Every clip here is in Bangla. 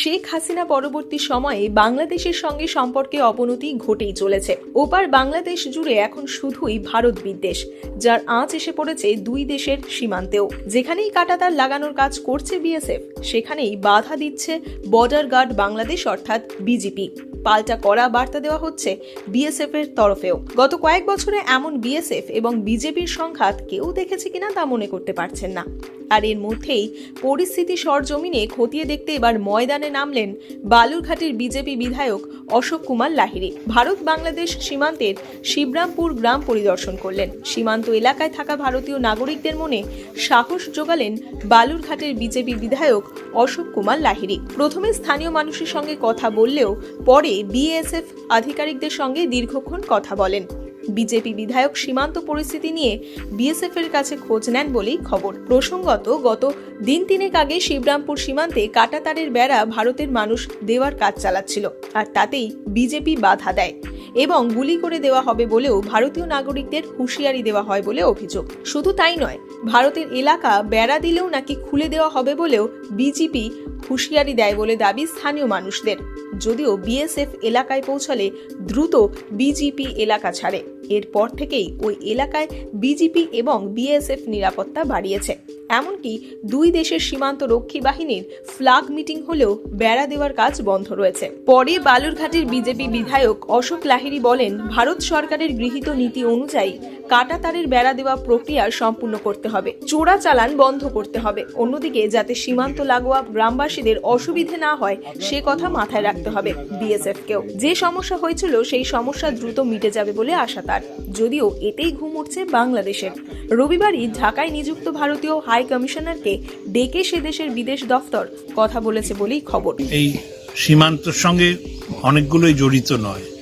শেখ হাসিনা পরবর্তী সময়ে বাংলাদেশের সঙ্গে সম্পর্কে অবনতি ঘটেই চলেছে। ওপার বাংলাদেশ জুড়ে এখন শুধুই ভারত বিদ্বেষ, যার আঁচ এসে পড়েছে দুই দেশের সীমান্তেও। যেখানেই কাটাতার লাগানোর কাজ করছে বিএসএফ, সেখানেই বাধা দিচ্ছে বর্ডার গার্ড বাংলাদেশ, অর্থাৎ বিজেপি। পাল্টা করা বার্তা দেওয়া হচ্ছে বিএসএফ এর তরফেও। গত কয়েক বছরে এমন বিএসএফ এবং বিজেপির সংঘাত কেউ দেখেছে কিনা তা মনে করতে পারছেন না। আর এর মধ্যেই পরিস্থিতি সরজমিনে খতিয়ে দেখতে এবার ময়দানে নামলেন বালুরঘাটের বিজেপি বিধায়ক অশোক কুমার লাহিড়ী। ভারত বাংলাদেশ সীমান্তের শিবরামপুর গ্রাম পরিদর্শন করলেন। সীমান্ত এলাকায় থাকা ভারতীয় নাগরিকদের মনে সাহস যোগালেন বালুরঘাটের বিজেপি বিধায়ক অশোক কুমার লাহিড়ী। প্রথমে স্থানীয় মানুষের সঙ্গে কথা বললেও পরে বিএসএফ আধিকারিকদের সঙ্গে দীর্ঘক্ষণ কথা বলেন। বিজেপি বিধায়ক সীমান্ত পরিস্থিতি নিয়ে বিএসএফ এর কাছে খোঁজ নেন বলেই খবর। প্রসঙ্গত, গত দিন তিনেক আগে শিবরামপুর সীমান্তে কাটাতারের বেড়া ভারতের মানুষ দেওয়ার কাজ চালাচ্ছিল, আর তাতেই বিজেপি বাধা দেয়। এবং গুলি করে দেওয়া হবে বলেও ভারতীয় নাগরিকদের হুঁশিয়ারি দেওয়া হয় বলে অভিযোগ। শুধু তাই নয়, ভারতের এলাকা বেড়া দিলেও নাকি খুলে দেওয়া হবে বলেও বিজেপি হুঁশিয়ারি দেয় বলে দাবি স্থানীয় মানুষদের। যদিও বিএসএফ এলাকায় পৌঁছালে দ্রুত বিজেপি এলাকা ছাড়ে। এরপর থেকেই ওই এলাকায় বিজেপি এবং বিএসএফ নিরাপত্তা বাড়িয়েছে। এমনকি দুই দেশের সীমান্ত রক্ষী বাহিনীর ফ্লাগ মিটিং হলেও বেড়া দেওয়ার কাজ বন্ধ রয়েছে। পরে বালুরঘাটের বিজেপি বিধায়ক অশোক লাহিড়ী বলেন, ভারত সরকারের গৃহীত নীতি অনুযায়ী কাটাতারের বেড়া দেওয়া প্রক্রিয়া সম্পূর্ণ করতে হবে। চোরা চালান বন্ধ করতে হবে। অন্যদিকে, যাতে সীমান্ত লাগোয়া গ্রামবাসীদের অসুবিধে না হয়, সে কথা মাথায় রাখতে হবে বিএসএফ কেও যে সমস্যা হয়েছিল, সেই সমস্যা দ্রুত মিটে যাবে বলে আশা তার। যদিও এতেই ঘুম উঠছে বাংলাদেশের। রবিবারই ঢাকায় নিযুক্ত ভারতীয় হাই কমিশনারকে ডেকে সে দেশের বিদেশ দফতর কথা বলেছে বলেই খবর। এই সীমান্তর সঙ্গে অনেকগুলোই জড়িত নয়।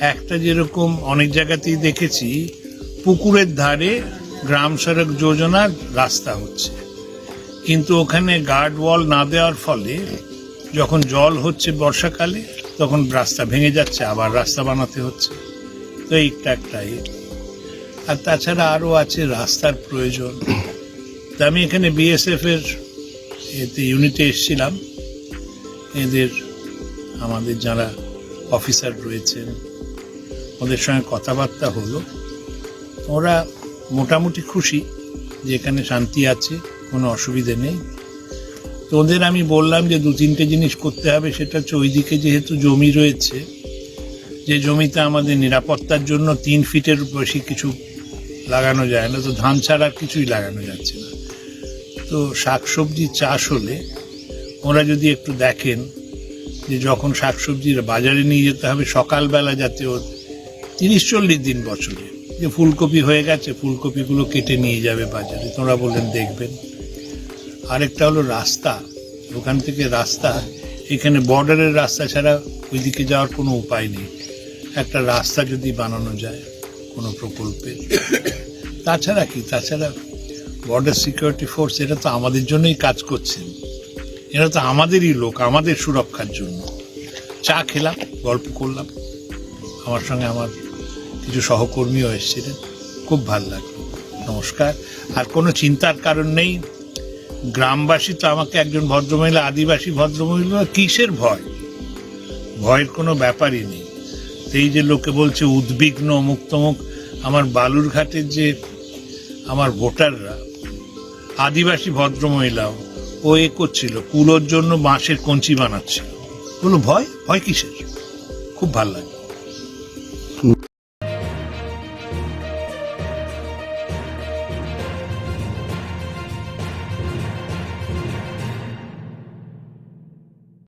একটা যেরকম অনেক জায়গাতেই দেখেছি, পুকুরের ধারে গ্রাম সড়ক যোজনার রাস্তা হচ্ছে। কিন্তু ওখানে গার্ড ওয়াল না দেওয়ার ফলে যখন জল হচ্ছে বর্ষাকালে, তখন রাস্তা ভেঙে যাচ্ছে, আবার রাস্তা বানাতে হচ্ছে। তো এইটা একটা এ। আর তাছাড়া আরও আছে রাস্তার প্রয়োজন। তা আমি এখানে বিএসএফ এর এতে ইউনিটে এসেছিলাম। এদের আমাদের যারা অফিসার রয়েছেন ওদের সঙ্গে কথাবার্তা হলো। ওরা মোটামুটি খুশি যে এখানে শান্তি আছে, কোনো অসুবিধে নেই। তো ওদের আমি বললাম যে দু তিনটে জিনিস করতে হবে, সেটা হচ্ছে ওইদিকে যেহেতু জমি রয়েছে, যে জমিতে আমাদের নিরাপত্তার জন্য তিন ফিটের বেশি কিছু লাগানো যায় না, তো ধান ছাড়া আর কিছুই লাগানো যাচ্ছে না। তো শাকসবজি চাষ হলে ওরা যদি একটু দেখেন যে যখন শাকসবজির বাজারে নিয়ে যেতে হবে, সকালবেলা যাতে তিরিশ চল্লিশ দিন বছরে। যে ফুলকপি হয়ে গেছে, ফুলকপিগুলো কেটে নিয়ে যাবে বাজারে। তোমরা বললেন, দেখবেন। আরেকটা হলো রাস্তা। ওখান থেকে রাস্তা, এখানে বর্ডারের রাস্তা ছাড়া ওইদিকে যাওয়ার কোনো উপায় নেই। একটা রাস্তা যদি বানানো যায় কোনো প্রকল্পে। তাছাড়া কি? তাছাড়া বর্ডার সিকিউরিটি ফোর্স এটা তো আমাদের জন্যই কাজ করছেন। এরা তো আমাদেরই লোক, আমাদের সুরক্ষার জন্য। চা খেলাম, গল্প করলাম। আমার সঙ্গে আমার কিছু সহকর্মীও এসেছিলেন। খুব ভালো লাগল। নমস্কার। আর কোনো চিন্তার কারণ নেই? গ্রামবাসী তো আমাকে একজন ভদ্রমহিলা, আদিবাসী ভদ্রমহিলা, কিসের ভয়? ভয়ের কোনো ব্যাপারই নেই। এই যে লোকে বলছে, উদ্বিগ্ন অমুক তমুক আমার বালুরঘাটের যে আমার ভোটাররা, আদিবাসী ভদ্রমহিলাও, ও এ করছিল, কুলোর জন্য বাঁশের কঞ্চি বানাচ্ছিল। বলো ভয়? ভয় কিসের? খুব ভালো লাগে